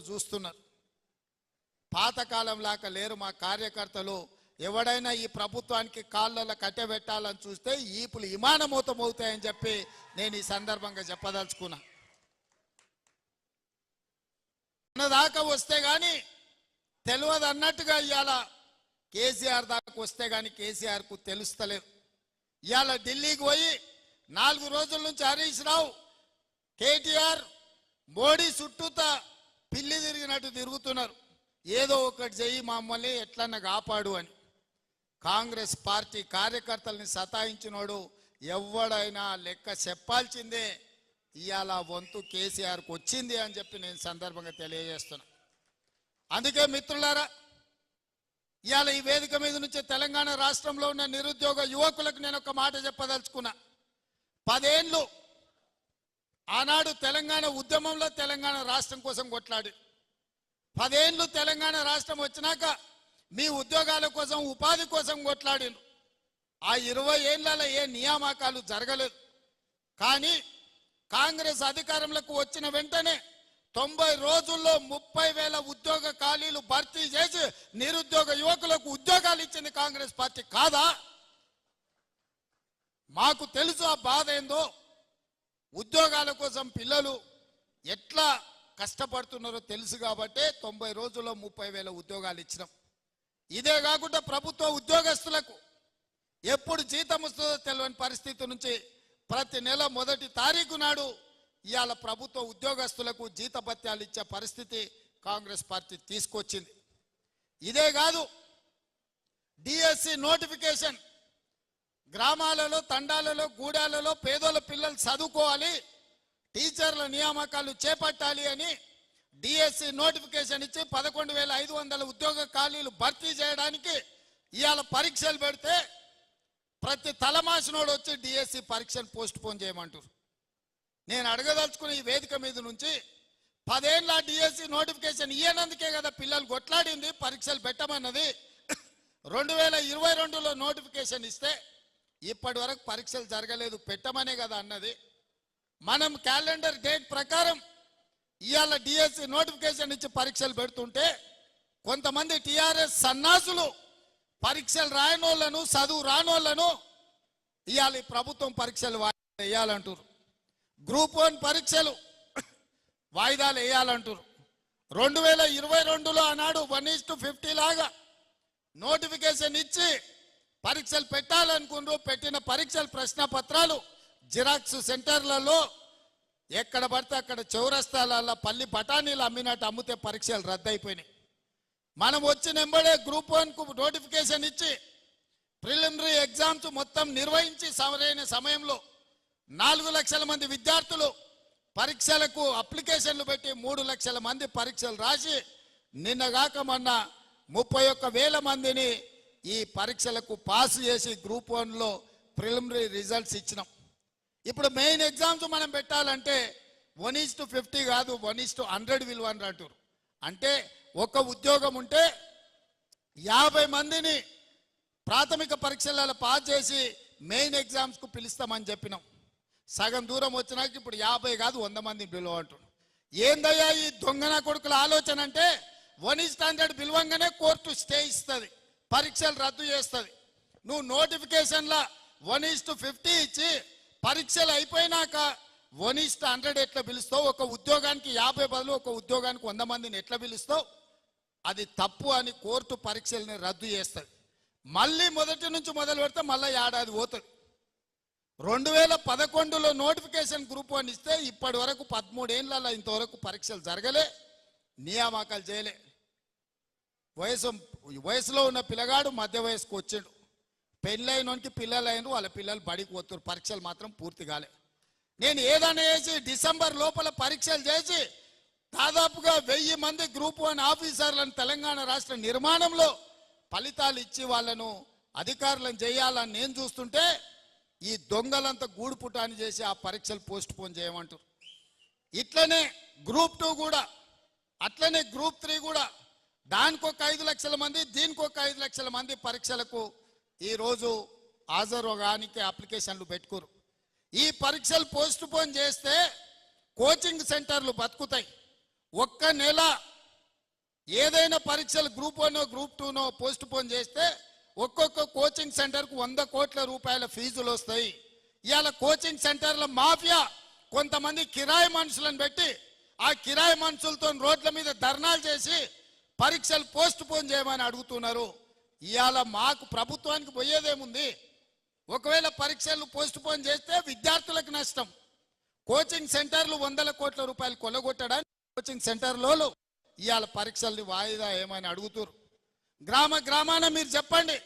ఇప్పుడు చూస్తున్నారు. పాతకాలం లాగా లేరు మా కార్యకర్తలు. ఎవడైనా ఈ ప్రభుత్వానికి కాళ్ళలో కట్టెబెట్టాలని చూస్తే ఈపులు ఇమానమూతమవుతాయని చెప్పి నేను ఈ సందర్భంగా చెప్పదలుచుకున్నా. మన దాకా వస్తే కానీ తెలియదు అన్నట్టుగా ఇవాళ కేసీఆర్ దాకా వస్తే కానీ కేసీఆర్కు తెలుస్తలేదు. ఇవాళ ఢిల్లీకి పోయి నాలుగు రోజుల నుంచి హరీష్ రావు కేటీఆర్ మోడీ చుట్టూతా పిల్లి తిరిగినట్టు తిరుగుతున్నారు. ఏదో ఒకటి చెయ్యి మమ్మల్ని ఎట్లన్నా కాపాడు అని. కాంగ్రెస్ పార్టీ కార్యకర్తల్ని సతాయించినోడు ఎవడైనా లెక్క చెప్పాల్సిందే. ఇవాళ వంతు కేసీఆర్కి వచ్చింది అని చెప్పి నేను సందర్భంగా తెలియజేస్తున్నా. అందుకే మిత్రులారా ఇవాళ ఈ వేదిక మీద నుంచి తెలంగాణ రాష్ట్రంలో ఉన్న నిరుద్యోగ యువకులకు నేను ఒక మాట చెప్పదలుచుకున్నా. పదేళ్ళు ఆనాడు తెలంగాణ ఉద్యమంలో తెలంగాణ రాష్ట్రం కోసం కొట్లాడి. పదేళ్ళు తెలంగాణ రాష్ట్రం వచ్చినాక మీ ఉద్యోగాల కోసం ఉపాధి కోసం కొట్లాడిండ్రు ఆ ఇరవై ఏళ్ళలో ఏ నియామకాలు జరగలేదు. కానీ కాంగ్రెస్ అధికారంలోకి వచ్చిన వెంటనే తొంభై రోజుల్లో ముప్పై వేల ఉద్యోగ ఖాళీలు భర్తీ చేసి నిరుద్యోగ యువకులకు ఉద్యోగాలు ఇచ్చింది కాంగ్రెస్ పార్టీ కాదా? మాకు తెలుసు ఆ బాధ ఏందో. ఉద్యోగాల కోసం పిల్లలు ఎట్లా కష్టపడుతున్నారో తెలుసు కాబట్టే తొంభై రోజుల్లో ముప్పై వేల ఉద్యోగాలు ఇచ్చినాం. ఇదే కాకుండా ప్రభుత్వ ఉద్యోగస్తులకు ఎప్పుడు జీతం వస్తుందో తెలియని పరిస్థితి నుంచి ప్రతి నెల మొదటి తారీఖు నాడు ఇవాళ ప్రభుత్వ ఉద్యోగస్తులకు జీతభత్యాలు ఇచ్చే పరిస్థితి కాంగ్రెస్ పార్టీ తీసుకొచ్చింది. ఇదే కాదు డిఎస్సి నోటిఫికేషన్ గ్రామాలలో తండాలలో గూడాలలో పేదోళ్ళ పిల్లలు చదువుకోవాలి టీచర్ల నియామకాలు చేపట్టాలి అని డిఎస్సి నోటిఫికేషన్ ఇచ్చి పదకొండు వేల ఐదు వందల ఉద్యోగ ఖాళీలు భర్తీ చేయడానికి ఇవాళ పరీక్షలు పెడితే ప్రతి తలమాసినోడు వచ్చి డిఎస్సి పరీక్షను పోస్ట్ పోన్ చేయమంటారు. నేను అడగదలుచుకున్న ఈ వేదిక మీద నుంచి పదేళ్ళ డిఎస్సి నోటిఫికేషన్ ఇయ్యనందుకే కదా పిల్లలు కొట్లాడింది పరీక్షలు పెట్టమన్నది. రెండు వేల ఇరవై రెండులో నోటిఫికేషన్ ఇస్తే ఇప్పటి వరకు పరీక్షలు జరగలేదు పెట్టమనే కదా అన్నది. మనం క్యాలెండర్ డేట్ ప్రకారం ఇవాళ డిఎస్సి నోటిఫికేషన్ ఇచ్చి పరీక్షలు పెడుతుంటే కొంతమంది టిఆర్ఎస్ సన్నాసులు పరీక్షలు రాయనోళ్ళను చదువు రానోళ్ళను ఇవాళ ప్రభుత్వం పరీక్షలు వాయిదా వేయాలంటారు గ్రూప్ వన్ పరీక్షలు వాయిదాలు వేయాలంటారు రెండు వేల ఇరవై రెండులో ఆనాడు వన్ ఈస్ టు ఫిఫ్టీ లాగా నోటిఫికేషన్ ఇచ్చి పరీక్షలు పెట్టాలనుకున్నారు పెట్టిన పరీక్షల ప్రశ్న పత్రాలు జిరాక్స్ సెంటర్లలో ఎక్కడ పడితే అక్కడ చౌరస్తాలలో పల్లి బఠానీలు అమ్మినట్టు అమ్మితే పరీక్షలు రద్దయిపోయినాయి. మనం వచ్చిన ఎంబడే గ్రూప్ వన్కు నోటిఫికేషన్ ఇచ్చి ప్రిలిమినరీ ఎగ్జామ్స్ మొత్తం నిర్వహించి సరైన సమయంలో నాలుగు లక్షల మంది విద్యార్థులు పరీక్షలకు అప్లికేషన్లు పెట్టి మూడు లక్షల మంది పరీక్షలు రాసి నిన్నగాక మొన్న ముప్పై ఒక్క వేల మందిని ఈ పరీక్షలకు పాస్ చేసి గ్రూప్ వన్లో ప్రిలిమినరీ రిజల్ట్స్ ఇచ్చినాం. ఇప్పుడు మెయిన్ ఎగ్జామ్స్ మనం పెట్టాలంటే వన్ ఈజ్ టు ఫిఫ్టీ కాదు వన్ ఈస్ టు హండ్రెడ్ విలువ అని అంటారు అంటే ఒక ఉద్యోగం ఉంటే యాభై మందిని ప్రాథమిక పరీక్షలలో పాస్ చేసి మెయిన్ ఎగ్జామ్స్కు పిలుస్తామని చెప్పినాం. సగం దూరం వచ్చినాక ఇప్పుడు యాభై కాదు వంద మంది బిలువ అంటున్నాం ఏందయ్యా ఈ దొంగన కొడుకుల ఆలోచన అంటే వన్ ఈజ్ హండ్రెడ్ బిలువంగానే కోర్టు స్టే ఇస్తుంది. పరీక్షలు రద్దు చేస్తుంది. నువ్వు నోటిఫికేషన్లా వన్ ఈస్ టు ఫిఫ్టీ ఇచ్చి పరీక్షలు అయిపోయినాక వన్ ఈస్ టు హండ్రెడ్ ఎట్లా పిలుస్తావు? ఒక ఉద్యోగానికి యాభై బదులు ఒక ఉద్యోగానికి వంద మందిని ఎట్లా పిలుస్తావు? అది తప్పు అని కోర్టు పరీక్షల్ని రద్దు చేస్తుంది. మళ్ళీ మొదటి నుంచి మొదలు పెడితే మళ్ళీ ఏడాది పోతుంది. రెండు వేల పదకొండులో నోటిఫికేషన్ గ్రూప్ అని ఇస్తే ఇప్పటి వరకు పదమూడేళ్ళలో ఇంతవరకు పరీక్షలు జరగలే నియామకాలు చేయలే. వయసు వయసులో ఉన్న పిల్లగాడు మధ్య వయసుకు వచ్చాడు. పెళ్ళైనోనికి పిల్లలైన వాళ్ళ పిల్లలు బడికి పోతారు పరీక్షలు మాత్రం పూర్తి కాలే. నేను ఏదైనా చేసి డిసెంబర్ లోపల పరీక్షలు చేసి దాదాపుగా వెయ్యి మంది గ్రూప్ వన్ ఆఫీసర్లను తెలంగాణ రాష్ట్ర నిర్మాణంలో ఫలితాలు ఇచ్చి వాళ్ళను అధికారులను చేయాలని నేను చూస్తుంటే ఈ దొంగలంతా గూడుపుటాన్ని చేసి ఆ పరీక్షలు పోస్ట్ పోన్ చేయమంటారు. ఇట్లనే గ్రూప్ టూ కూడా అట్లనే గ్రూప్ త్రీ కూడా దానికి ఒక ఐదు లక్షల మంది దీనికి ఒక ఐదు లక్షల మంది పరీక్షలకు ఈరోజు హాజరుగానికి అప్లికేషన్లు పెట్టుకోరు. ఈ పరీక్షలు పోస్ట్ పోన్ చేస్తే కోచింగ్ సెంటర్లు బతుకుతాయి. ఒక్క నెల ఏదైనా పరీక్షలు గ్రూప్ వన్ గ్రూప్ టూనో పోస్ట్ పోన్ చేస్తే ఒక్కొక్క కోచింగ్ సెంటర్కు వంద కోట్ల రూపాయల ఫీజులు వస్తాయి. ఇవాళ కోచింగ్ సెంటర్ల మాఫియా కొంతమంది కిరాయి మనుషులను పెట్టి ఆ కిరాయి మనుషులతో రోడ్ల మీద ధర్నాలు చేసి పరీక్షలు పోస్ట్ పోన్ చేయమని అడుగుతున్నారు. ఇవాళ మాకు ప్రభుత్వానికి పోయేదేముంది? ఒకవేళ పరీక్షలు పోస్ట్ పోన్ చేస్తే విద్యార్థులకు నష్టం. కోచింగ్ సెంటర్లు వందల కోట్ల రూపాయలు కొల్లగొట్టడానికి కోచింగ్ సెంటర్లో ఇవాళ పరీక్షల్ని వాయిదా ఏమని అడుగుతురు గ్రామ గ్రామాన మీరు చెప్పండి.